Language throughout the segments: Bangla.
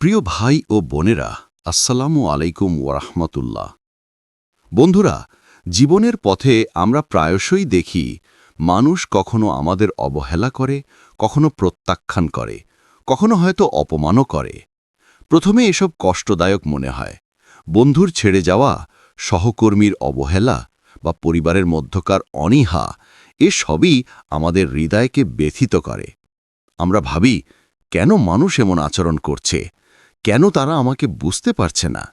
প্রিয় ভাই ও বোনেরা, আসসালামু আলাইকুম ওরহমতুল্লাহ বন্ধুরা, জীবনের পথে আমরা প্রায়শই দেখি, মানুষ কখনো আমাদের অবহেলা করে, কখনো প্রত্যাখ্যান করে, কখনো হয়তো অপমানও করে। প্রথমে এসব কষ্টদায়ক মনে হয়। বন্ধুর ছেড়ে যাওয়া, সহকর্মীর অবহেলা বা পরিবারের মধ্যকার অনীহা, এ সবই আমাদের হৃদয়কে ব্যথিত করে। আমরা ভাবি, কেন মানুষ এমন আচরণ করছে? কেন তারা আমাকে বুঝতে পারছে না?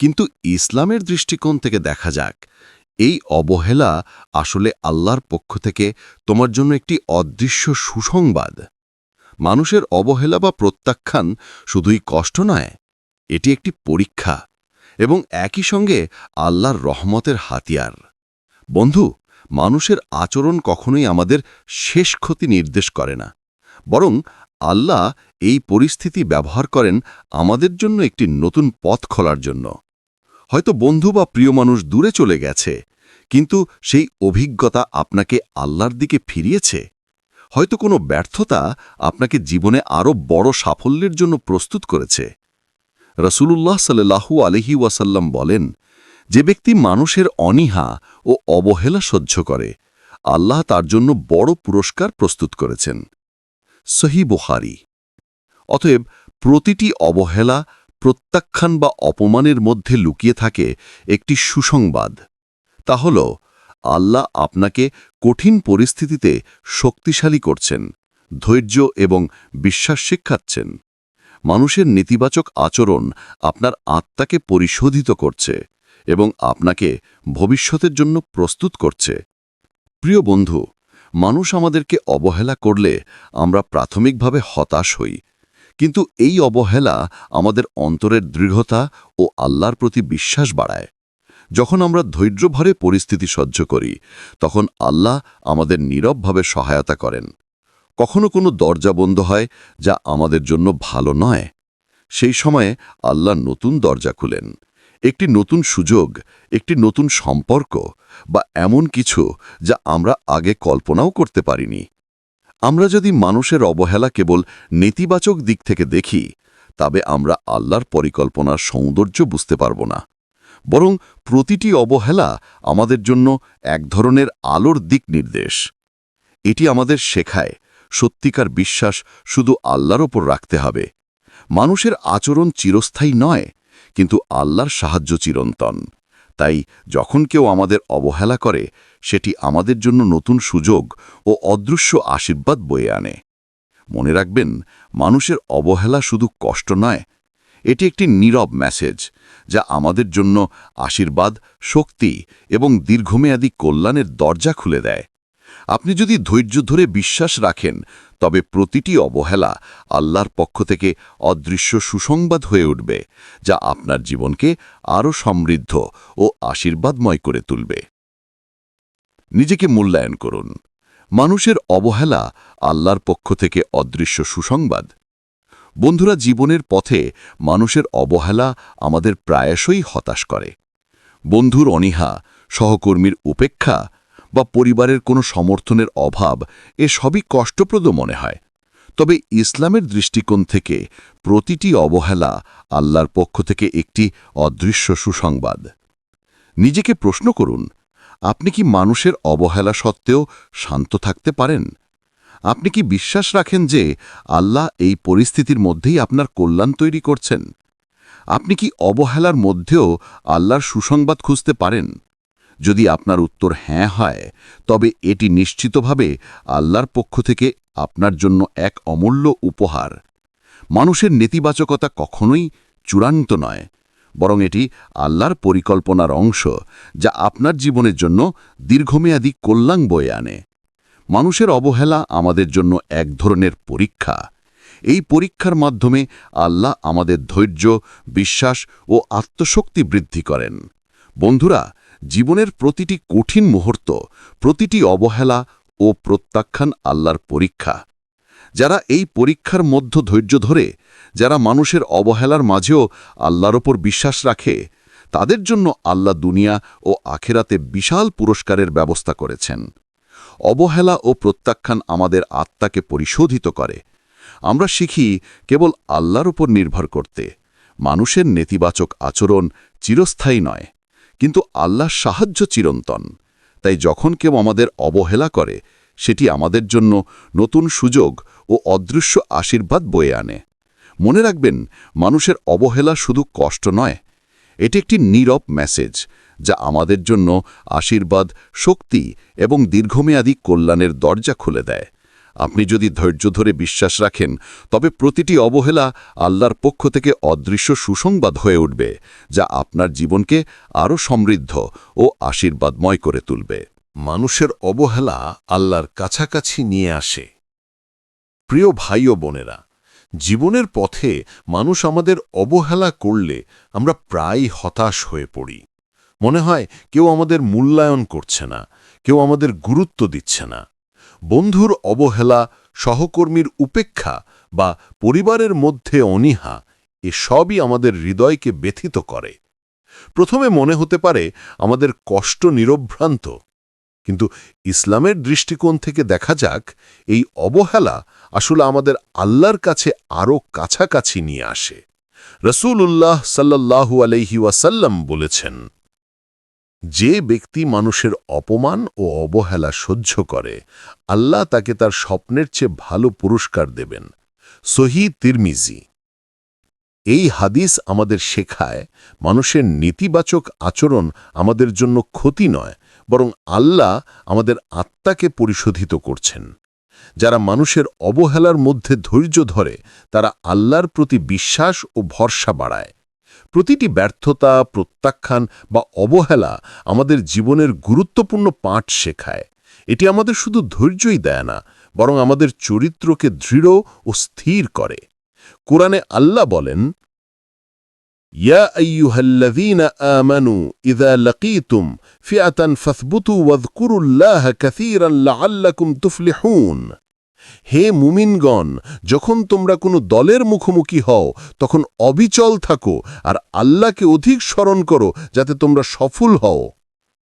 কিন্তু ইসলামের দৃষ্টিকোণ থেকে দেখা যাক, এই অবহেলা আসলে আল্লাহর পক্ষ থেকে তোমার জন্য একটি অদৃশ্য সুসংবাদ। মানুষের অবহেলা বা প্রত্যাখ্যান শুধুই কষ্ট নয়, এটি একটি পরীক্ষা এবং একই সঙ্গে আল্লাহর রহমতের হাতিয়ার। বন্ধু, মানুষের আচরণ কখনোই আমাদের শেষ ক্ষতি নির্দেশ করে না, বরং আল্লাহ এই পরিস্থিতি ব্যবহার করেন আমাদের জন্য একটি নতুন পথ খোলার জন্য। হয়তো বন্ধু বা প্রিয় মানুষ দূরে চলে গেছে, কিন্তু সেই অভিজ্ঞতা আপনাকে আল্লাহর দিকে ফিরিয়েছে। হয়তো কোনো ব্যর্থতা আপনাকে জীবনে আরও বড় সাফল্যের জন্য প্রস্তুত করেছে। রসুলুল্লাহ সাল্লাহু আলহি ওয়াসাল্লাম বলেন, যে ব্যক্তি মানুষের অনীহা ও অবহেলা সহ্য করে, আল্লাহ তার জন্য বড় পুরস্কার প্রস্তুত করেছেন। সহি বুখারি। অতএব প্রতিটি অবহেলা, প্রত্যাখ্যান বা অপমানের মধ্যে লুকিয়ে থাকে একটি সুসংবাদ। তা হল, আল্লাহ আপনাকে কঠিন পরিস্থিতিতে শক্তিশালী করছেন, ধৈর্য এবং বিশ্বাস শিক্ষাচ্ছেন। মানুষের নেতিবাচক আচরণ আপনার আত্মাকে পরিশোধিত করছে এবং আপনাকে ভবিষ্যতের জন্য প্রস্তুত করছে। প্রিয় বন্ধু, মানুষ আমাদেরকে অবহেলা করলে আমরা প্রাথমিকভাবে হতাশ হই। কিন্তু এই অবহেলা আমাদের অন্তরের দৃঢ়তা ও আল্লাহর প্রতি বিশ্বাস বাড়ায়। যখন আমরা ধৈর্যভরে পরিস্থিতি সহ্য করি, তখন আল্লাহ আমাদের নীরবভাবে সহায়তা করেন। কখনো কোনো দরজা বন্ধ হয় যা আমাদের জন্য ভালো নয়। সেই সময়ে আল্লাহ নতুন দরজা খুলেন। একটি নতুন সুযোগ, একটি নতুন সম্পর্ক বা এমন কিছু যা আমরা আগে কল্পনাও করতে পারিনি। আমরা যদি মানুষের অবহেলা কেবল নেতিবাচক দিক থেকে দেখি, তবে আমরা আল্লাহর পরিকল্পনার সৌন্দর্য বুঝতে পারব না। বরং প্রতিটি অবহেলা আমাদের জন্য এক ধরনের আলোর দিক নির্দেশ। এটি আমাদের শেখায়, সত্যিকার বিশ্বাস শুধু আল্লাহর ওপর রাখতে হবে। মানুষের আচরণ চিরস্থায়ী নয়, কিন্তু আল্লাহর সাহায্য চিরন্তন। তাই যখন কেউ আমাদের অবহেলা করে, সেটি আমাদের জন্য নতুন সুযোগ ও অদৃশ্য আশীর্বাদ বয়ে আনে। মনে রাখবেন, মানুষের অবহেলা শুধু কষ্ট নয়, এটি একটি নীরব মেসেজ যা আমাদের জন্য আশীর্বাদ, শক্তি এবং দীর্ঘমেয়াদী কল্যাণের দরজা খুলে দেয়। আপনি যদি ধৈর্য ধরে বিশ্বাস রাখেন, তবে প্রতিটি অবহেলা আল্লাহর পক্ষ থেকে অদৃশ্য সুসংবাদ হয়ে উঠবে, যা আপনার জীবনকে আরও সমৃদ্ধ ও আশীর্বাদময় করে তুলবে। নিজেকে মূল্যায়ন করুন। মানুষের অবহেলা আল্লাহর পক্ষ থেকে অদৃশ্য সুসংবাদ। বন্ধুরা, জীবনের পথে মানুষের অবহেলা আমাদের প্রায়শই হতাশ করে। বন্ধুর অনীহা, সহকর্মীর উপেক্ষা বা পরিবারের কোনো সমর্থনের অভাব, এ সবই কষ্টপ্রদ মনে হয়। তবে ইসলামের দৃষ্টিকোণ থেকে প্রতিটি অবহেলা আল্লাহর পক্ষ থেকে একটি অদৃশ্য সুসংবাদ। নিজেকে প্রশ্ন করুন, আপনি কি মানুষের অবহেলা সত্ত্বেও শান্ত থাকতে পারেন? আপনি কি বিশ্বাস রাখেন যে আল্লাহ এই পরিস্থিতির মধ্যেই আপনার কল্যাণ তৈরি করছেন? আপনি কি অবহেলার মধ্যেও আল্লাহর সুসংবাদ খুঁজতে পারেন? যদি আপনার উত্তর হ্যাঁ হয়, তবে এটি নিশ্চিতভাবে আল্লাহর পক্ষ থেকে আপনার জন্য এক অমূল্য উপহার। মানুষের নেতিবাচকতা কখনোই চূড়ান্ত নয়, বরং এটি আল্লাহর পরিকল্পনার অংশ যা আপনার জীবনের জন্য দীর্ঘমেয়াদী কল্যাণ বয়ে আনে। মানুষের অবহেলা আমাদের জন্য এক ধরনের পরীক্ষা। এই পরীক্ষার মাধ্যমে আল্লাহ আমাদের ধৈর্য, বিশ্বাস ও আত্মশক্তি বৃদ্ধি করেন। বন্ধুরা, জীবনের প্রতিটি কঠিন মুহূর্ত, প্রতিটি অবহেলা ও প্রত্যাখ্যান আল্লাহর পরীক্ষা। যারা এই পরীক্ষার মধ্য ধৈর্য ধরে, যারা মানুষের অবহেলার মাঝেও আল্লাহর ওপর বিশ্বাস রাখে, তাদের জন্য আল্লাহ দুনিয়া ও আখেরাতে বিশাল পুরস্কারের ব্যবস্থা করেছেন। অবহেলা ও প্রত্যাখ্যান আমাদের আত্মাকে পরিশোধিত করে। আমরা শিখি কেবল আল্লাহর ওপর নির্ভর করতে। মানুষের নেতিবাচক আচরণ চিরস্থায়ী নয়। কিন্তু আল্লাহর সাহায্য চিরন্তন। তাই যখন কেউ আমাদের অবহেলা করে, সেটি আমাদের জন্য নতুন সুযোগ ও অদৃশ্য আশীর্বাদ বয়ে আনে। মনে রাখবেন, মানুষের অবহেলা শুধু কষ্ট নয়, এটি একটি নীরব মেসেজ যা আমাদের জন্য আশীর্বাদ, শক্তি এবং দীর্ঘমেয়াদী কল্যাণের দরজা খুলে দেয়। আপনি যদি ধৈর্য ধরে বিশ্বাস রাখেন, তবে প্রতিটি অবহেলা আল্লাহর পক্ষ থেকে অদৃশ্য সুসংবাদ হয়ে উঠবে, যা আপনার জীবনকে আরও সমৃদ্ধ ও আশীর্বাদময় করে তুলবে। মানুষের অবহেলা আল্লাহর কাছাকাছি নিয়ে আসে। প্রিয় ভাই ও বোনেরা, জীবনের পথে মানুষ আমাদের অবহেলা করলে আমরা প্রায় হতাশ হয়ে পড়ি। মনে হয় কেউ আমাদের মূল্যায়ন করছে না, কেউ আমাদের গুরুত্ব দিচ্ছে না। বন্ধুর অবহেলা, সহকর্মীর উপেক্ষা বা পরিবারের মধ্যে অনীহা, এসবই আমাদের হৃদয়কে ব্যথিত করে। প্রথমে মনে হতে পারে আমাদের কষ্ট নিরভ্রান্ত, কিন্তু ইসলামের দৃষ্টিকোণ থেকে দেখা যাক এই অবহেলা আসলে আমাদের আল্লাহর কাছে আরও কাছাকাছি নিয়ে আসে। রসুল্লাহ সাল্লাহু আলহি বলেছেন যে ব্যক্তি মানুষের অপমান ও অবহেলা সহ্য করে, আল্লাহ তাকে তার স্বপ্নের চেয়ে ভালো পুরস্কার দেবেন। সহি তিরমিজি। এই হাদিস আমাদের শেখায়, মানুষের নেতিবাচক আচরণ আমাদের জন্য ক্ষতি নয়, বরং আল্লাহ আমাদের আত্মাকে পরিশোধিত করছেন। যারা মানুষের অবহেলার মধ্যে ধৈর্য ধরে, তারা আল্লাহর প্রতি বিশ্বাস ও ভরসা বাড়ায়। প্রতিটি ব্যর্থতা, প্রত্যাখ্যান বা অবহেলা আমাদের জীবনের গুরুত্বপূর্ণ পাঠ শেখায়। এটি আমাদের শুধু ধৈর্যই দেয় না, বরং আমাদের চরিত্রকে দৃঢ় ও স্থির করে। কোরআনে আল্লাহ বলেন, ইয়া আমানু হে মুমিনগণ, যখন তোমরা কোনো দলের মুখোমুখি হও, তখন অবিচল থাকো আর আল্লাহকে অধিক স্মরণ করো যাতে তোমরা সফল হও।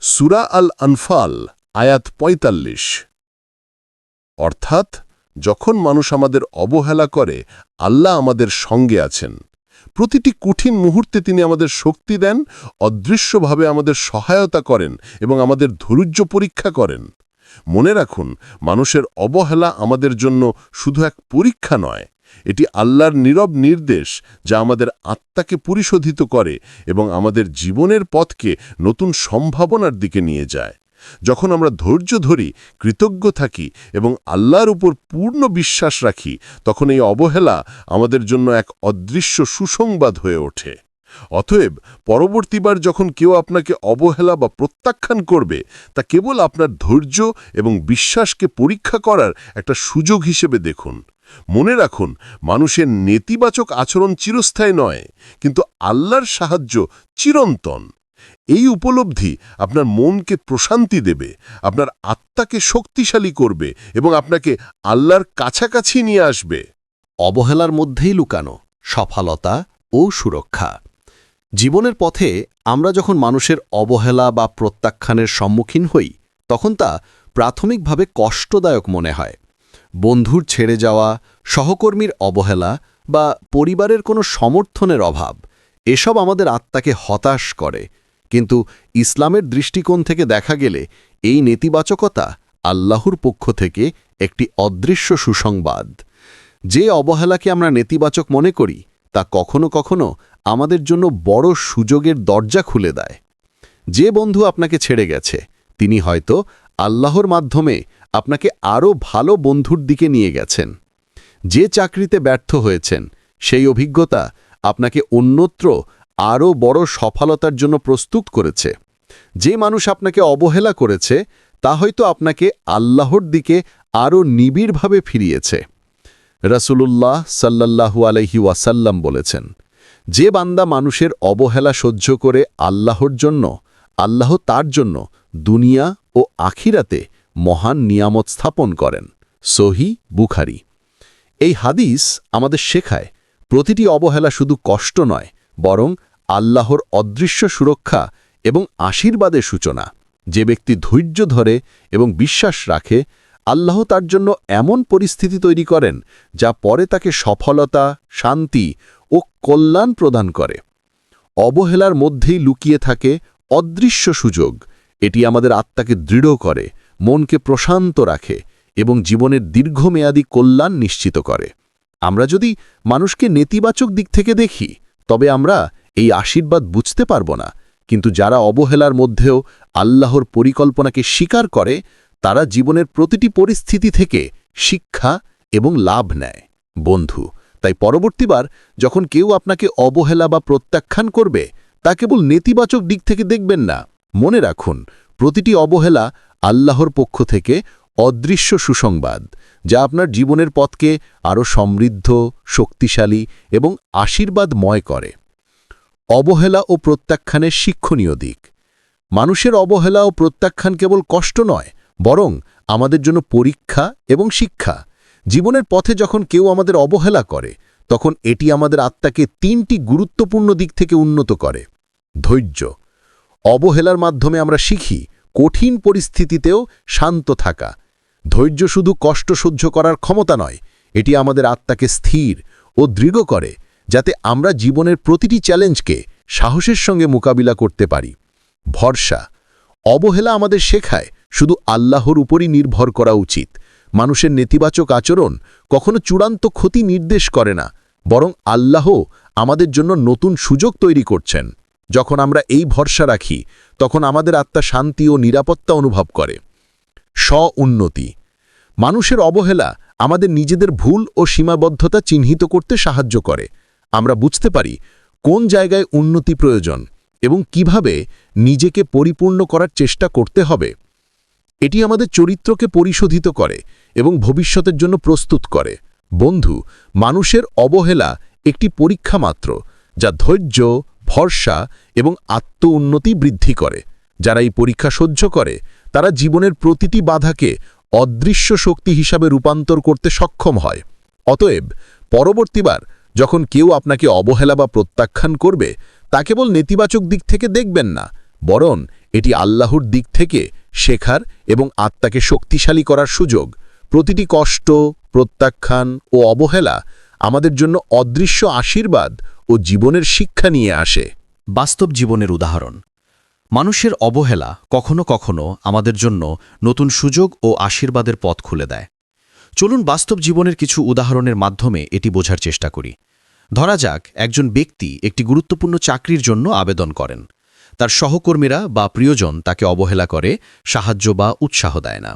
সুরা আল আনফাল আয়াত ৪৫ অর্থাৎ, যখন মানুষ আমাদের অবহেলা করে, আল্লাহ আমাদের সঙ্গে আছেন। প্রতিটি কঠিন মুহূর্তে তিনি আমাদের শক্তি দেন, অদৃশ্যভাবে আমাদের সহায়তা করেন এবং আমাদের ধৈর্য পরীক্ষা করেন। মনে রাখুন, মানুষের অবহেলা আমাদের জন্য শুধু এক পরীক্ষা নয়, এটি আল্লাহর নীরব নির্দেশ যা আমাদের আত্মাকে পরিশোধিত করে এবং আমাদের জীবনের পথকে নতুন সম্ভাবনার দিকে নিয়ে যায়। যখন আমরা ধৈর্য ধরি, কৃতজ্ঞ থাকি এবং আল্লাহর উপর পূর্ণ বিশ্বাস রাখি, তখন এই অবহেলা আমাদের জন্য এক অদৃশ্য সুসংবাদ হয়ে ওঠে। অতএব পরবর্তীবার যখন কেউ আপনাকে অবহেলা বা প্রত্যাখ্যান করবে, তা কেবল আপনার ধৈর্য এবং বিশ্বাসকে পরীক্ষা করার একটা সুযোগ হিসেবে দেখুন। মনে রাখুন, মানুষের নেতিবাচক আচরণ চিরস্থায়ী নয়, কিন্তু আল্লাহর সাহায্য চিরন্তন। এই উপলব্ধি আপনার মনকে প্রশান্তি দেবে, আপনার আত্মাকে শক্তিশালী করবে এবং আপনাকে আল্লাহর কাছাকাছি নিয়ে আসবে। অবহেলার মধ্যেই লুকানো, সফলতা ও সুরক্ষা। জীবনের পথে আমরা যখন মানুষের অবহেলা বা প্রত্যাখ্যানের সম্মুখীন হই, তখন তা প্রাথমিকভাবে কষ্টদায়ক মনে হয়। বন্ধুর ছেড়ে যাওয়া, সহকর্মীর অবহেলা বা পরিবারের কোনো সমর্থনের অভাব, এসব আমাদের আত্মাকে হতাশ করে। কিন্তু ইসলামের দৃষ্টিকোণ থেকে দেখা গেলে এই নেতিবাচকতা আল্লাহর পক্ষ থেকে একটি অদৃশ্য সুসংবাদ। যে অবহেলাকে আমরা নেতিবাচক মনে করি, তা কখনো কখনো আমাদের জন্য বড় সুযোগের দরজা খুলে দেয়। যে বন্ধু আপনাকে ছেড়ে গেছে, তিনি হয়তো আল্লাহর মাধ্যমে আপনাকে আরও ভালো বন্ধুর দিকে নিয়ে গেছেন। যে চাকরিতে ব্যর্থ হয়েছেন, সেই অভিজ্ঞতা আপনাকে অন্যত্র আরও বড় সফলতার জন্য প্রস্তুত করেছে। যে মানুষ আপনাকে অবহেলা করেছে, তা হয়তো আপনাকে আল্লাহর দিকে আরও নিবিড়ভাবে ফিরিয়েছে। রসুলুল্লাহ সাল্লাল্লাহু আলহি ওয়াসাল্লাম বলেছেন যে বান্দা মানুষের অবহেলা সহ্য করে আল্লাহর জন্য, আল্লাহ তার জন্য দুনিয়া ও আখিরাতে মহান নিয়ামত স্থাপন করেন। সহি বুখারি। এই হাদিস আমাদের শেখায়, প্রতিটি অবহেলা শুধু কষ্ট নয়, বরং আল্লাহর অদৃশ্য সুরক্ষা এবং আশীর্বাদের সূচনা। যে ব্যক্তি ধৈর্য ধরে এবং বিশ্বাস রাখে আল্লাহ তার জন্য এমন পরিস্থিতি তৈরি করেন যা পরে তাকে সফলতা, শান্তি ও কল্যাণ প্রদান করে। অবহেলার মধ্যেই লুকিয়ে থাকে অদৃশ্য সুযোগ। এটি আমাদের আত্মাকে দৃঢ় করে, মনকে প্রশান্ত রাখে এবং জীবনের দীর্ঘমেয়াদী কল্যাণ নিশ্চিত করে। আমরা যদি মানুষকে নেতিবাচক দিক থেকে দেখি, তবে আমরা এই আশীর্বাদ বুঝতে পারব না। কিন্তু যারা অবহেলার মধ্যেও আল্লাহর পরিকল্পনাকে স্বীকার করে তারা জীবনের প্রতিটি পরিস্থিতি থেকে শিক্ষা এবং লাভ নেয়। বন্ধু, তাই পরবর্তীবার যখন কেউ আপনাকে অবহেলা বা প্রত্যাখ্যান করবে, তা কেবল নেতিবাচক দিক থেকে দেখবেন না। মনে রাখুন, প্রতিটি অবহেলা আল্লাহর পক্ষ থেকে অদৃশ্য সুসংবাদ, যা আপনার জীবনের পথকে আরও সমৃদ্ধ, শক্তিশালী এবং আশীর্বাদময় করে। অবহেলা ও প্রত্যাখ্যানের শিক্ষণীয় দিক। মানুষের অবহেলা ও প্রত্যাখ্যান কেবল কষ্ট নয় বরং আমাদের জন্য পরীক্ষা এবং শিক্ষা। জীবনের পথে যখন কেউ আমাদের অবহেলা করে, তখন এটি আমাদের আত্মাকে তিনটি গুরুত্বপূর্ণ দিক থেকে উন্নত করে। ধৈর্য। অবহেলার মাধ্যমে আমরা শিখি কঠিন পরিস্থিতিতেও শান্ত থাকা। ধৈর্য শুধু কষ্ট সহ্য করার ক্ষমতা নয়, এটি আমাদের আত্মাকে স্থির ও দৃঢ় করে, যাতে আমরা জীবনের প্রতিটি চ্যালেঞ্জকে সাহসের সঙ্গে মোকাবিলা করতে পারি। ভরসা। অবহেলা আমাদের শেখায় শুধু আল্লাহর উপরই নির্ভর করা উচিত। মানুষের নেতিবাচক আচরণ কখনো চূড়ান্ত ক্ষতি নির্দেশ করে না, বরং আল্লাহ আমাদের জন্য নতুন সুযোগ তৈরি করছেন। যখন আমরা এই ভরসা রাখি, তখন আমাদের আত্মা শান্তি ও নিরাপত্তা অনুভব করে। স্ব উন্নতি মানুষের অবহেলা আমাদের নিজেদের ভুল ও সীমাবদ্ধতা চিহ্নিত করতে সাহায্য করে। আমরা বুঝতে পারি কোন জায়গায় উন্নতি প্রয়োজন এবং কীভাবে নিজেকে পরিপূর্ণ করার চেষ্টা করতে হবে। এটি আমাদের চরিত্রকে পরিশোধিত করে এবং ভবিষ্যতের জন্য প্রস্তুত করে। বন্ধু, মানুষের অবহেলা একটি পরীক্ষা মাত্র, যা ধৈর্য, ভরসা এবং আত্ম উন্নতি বৃদ্ধি করে। যারা এই পরীক্ষা সহ্য করে, তারা জীবনের প্রতিটি বাধাকে অদৃশ্য শক্তি হিসাবে রূপান্তর করতে সক্ষম হয়। অতএব, পরবর্তীবার যখন কেউ আপনাকে অবহেলা বা প্রত্যাখ্যান করবে, তা কেবল নেতিবাচক দিক থেকে দেখবেন না বরং এটি আল্লাহর দিক থেকে শেখার এবং আত্মাকে শক্তিশালী করার সুযোগ। প্রতিটি কষ্ট, প্রত্যাখ্যান ও অবহেলা আমাদের জন্য অদৃশ্য আশীর্বাদ ও জীবনের শিক্ষা নিয়ে আসে। বাস্তব জীবনের উদাহরণ। মানুষের অবহেলা কখনো কখনো আমাদের জন্য নতুন সুযোগ ও আশীর্বাদের পথ খুলে দেয়। চলুন বাস্তব জীবনের কিছু উদাহরণের মাধ্যমে এটি বোঝার চেষ্টা করি। ধরা যাক, একজন ব্যক্তি একটি গুরুত্বপূর্ণ চাকরির জন্য আবেদন করেন। তার সহকর্মীরা বা প্রিয়জন তাকে অবহেলা করে, সাহায্য বা উৎসাহ দেয় না।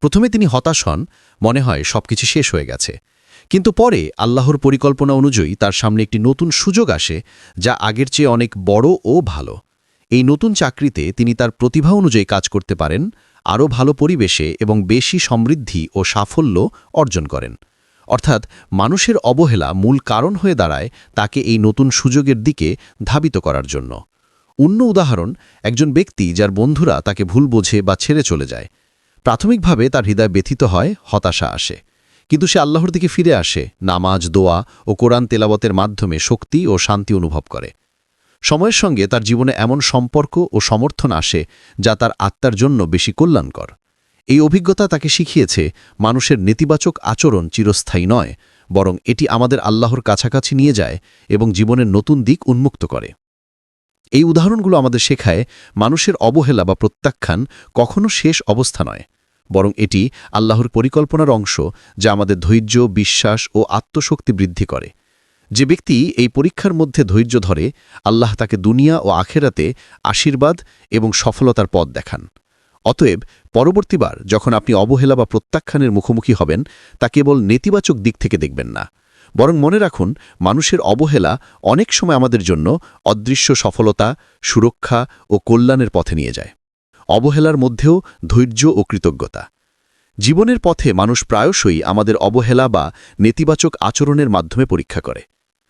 প্রথমে তিনি হতাশ হন, মনে হয় সবকিছু শেষ হয়ে গেছে। কিন্তু পরে আল্লাহর পরিকল্পনা অনুযায়ী তার সামনে একটি নতুন সুযোগ আসে, যা আগের চেয়ে অনেক বড় ও ভালো। এই নতুন চাকরিতে তিনি তার প্রতিভা অনুযায়ী কাজ করতে পারেন, আরও ভালো পরিবেশে এবং বেশি সমৃদ্ধি ও সাফল্য অর্জন করেন। অর্থাৎ মানুষের অবহেলা মূল কারণ হয়ে দাঁড়ায় তাকে এই নতুন সুযোগের দিকে ধাবিত করার জন্য। অন্য উদাহরণ, একজন ব্যক্তি যার বন্ধুরা তাকে ভুল বোঝে বা ছেড়ে চলে যায়। প্রাথমিকভাবে তার হৃদয় ব্যথিত হয়, হতাশা আসে। কিন্তু সে আল্লাহর দিকে ফিরে আসে, নামাজ, দোয়া ও কোরআন তেলাবতের মাধ্যমে শক্তি ও শান্তি অনুভব করে। সময়ের সঙ্গে তার জীবনে এমন সম্পর্ক ও সমর্থন আসে যা তার আত্মার জন্য বেশি কল্যাণকর। এই অভিজ্ঞতা তাকে শিখিয়েছে, মানুষের নেতিবাচক আচরণ চিরস্থায়ী নয়, বরং এটি আমাদের আল্লাহর কাছাকাছি নিয়ে যায় এবং জীবনের নতুন দিক উন্মুক্ত করে। এই উদাহরণগুলো আমাদের শেখায় মানুষের অবহেলা বা প্রত্যাখ্যান কখনো শেষ অবস্থা নয়, বরং এটি আল্লাহর পরিকল্পনার অংশ যা আমাদের ধৈর্য, বিশ্বাস ও আত্মশক্তি বৃদ্ধি করে। যে ব্যক্তি এই পরীক্ষার মধ্যে ধৈর্য ধরে, আল্লাহ তাকে দুনিয়া ও আখেরাতে আশীর্বাদ এবং সফলতার পথ দেখান। অতএব পরবর্তীবার যখন আপনি অবহেলা বা প্রত্যাখ্যানের মুখোমুখি হবেন, তা কেবল নেতিবাচক দিক থেকে দেখবেন না। বরং মনে রাখুন, মানুষের অবহেলা অনেক সময় আমাদের জন্য অদৃশ্য সফলতা, সুরক্ষা ও কল্যাণের পথে নিয়ে যায়। অবহেলার মধ্যেও ধৈর্য ও কৃতজ্ঞতা। জীবনের পথে মানুষ প্রায়শই আমাদের অবহেলা বা নেতিবাচক আচরণের মাধ্যমে পরীক্ষা করে।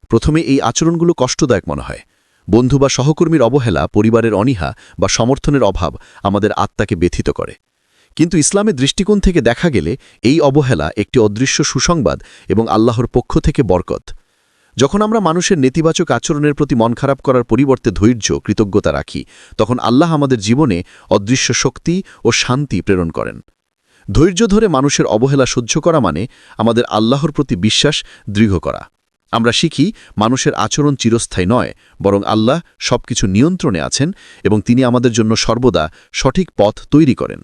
প্রথমে এই আচরণগুলো কষ্টদায়ক মনে হয়। বন্ধু বা সহকর্মীর অবহেলা, পরিবারের অনীহা বা সমর্থনের অভাব আমাদের আত্মাকে ব্যথিত করে। কিন্তু ইসলামের দৃষ্টিকোণ থেকে দেখা গেলে এই অবহেলা একটি অদৃশ্য সুসংবাদ এবং আল্লাহর পক্ষ থেকে বরকত। যখন আমরা মানুষের নেতিবাচক আচরণের প্রতি মন খারাপ করার পরিবর্তে ধৈর্য, কৃতজ্ঞতা রাখি, তখন আল্লাহ আমাদের জীবনে অদৃশ্য শক্তি ও শান্তি প্রেরণ করেন। ধৈর্য ধরে মানুষের অবহেলা সহ্য করা মানে আমাদের আল্লাহর প্রতি বিশ্বাস দৃঢ় করা। আমরা শিখি, মানুষের আচরণ চিরস্থায়ী নয়, বরং আল্লাহ সবকিছু নিয়ন্ত্রণে আছেন এবং তিনি আমাদের জন্য সর্বদা সঠিক পথ তৈরি করেন।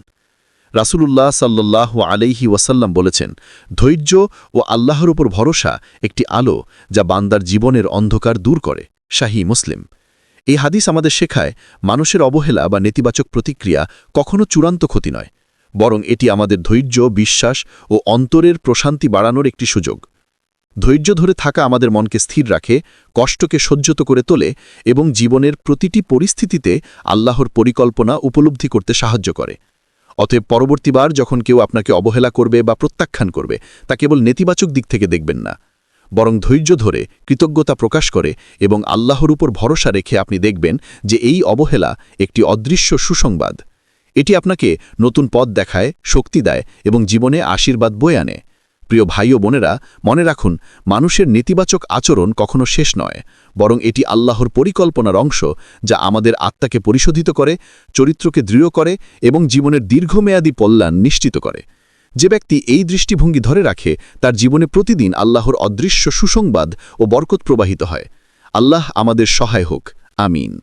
রাসূলুল্লাহ সাল্লাহ আলাইহি ওয়াসাল্লাম বলেছেন, ধৈর্য ও আল্লাহর উপর ভরসা একটি আলো যা বান্দার জীবনের অন্ধকার দূর করে। শাহী মুসলিম। এই হাদিস আমাদের শেখায় মানুষের অবহেলা বা নেতিবাচক প্রতিক্রিয়া কখনো চূড়ান্ত ক্ষতি নয়, বরং এটি আমাদের ধৈর্য, বিশ্বাস ও অন্তরের প্রশান্তি বাড়ানোর একটি সুযোগ। ধৈর্য ধরে থাকা আমাদের মনকে স্থির রাখে, কষ্টকে সহ্যত করে তোলে এবং জীবনের প্রতিটি পরিস্থিতিতে আল্লাহর পরিকল্পনা উপলব্ধি করতে সাহায্য করে। অতএব পরবর্তীবার যখন কেউ আপনাকে অবহেলা করবে বা প্রত্যাখ্যান করবে, তা কেবল নেতিবাচক দিক থেকে দেখবেন না। বরং ধৈর্য ধরে, কৃতজ্ঞতা প্রকাশ করে এবং আল্লাহর উপর ভরসা রেখে আপনি দেখবেন যে এই অবহেলা একটি অদৃশ্য সুসংবাদ। এটি আপনাকে নতুন পথ দেখায়, শক্তি দেয় এবং জীবনে আশীর্বাদ বয়ে আনে। প্রিয় ভাই ও বোনেরা, মনে রাখুন, মানুষের নেতিবাচক আচরণ কখনো শেষ নয়, বরং এটি আল্লাহর পরিকল্পনার অংশ যা আমাদের আত্মাকে পরিশোধিত করে, চরিত্রকে দৃঢ় করে এবং জীবনের দীর্ঘমেয়াদী কল্যাণ নিশ্চিত করে। যে ব্যক্তি এই দৃষ্টিভঙ্গি ধরে রাখে, তার জীবনে প্রতিদিন আল্লাহর অদৃশ্য সুসংবাদ ও বরকত প্রবাহিত হয়। আল্লাহ আমাদের সহায় হোক। আমিন।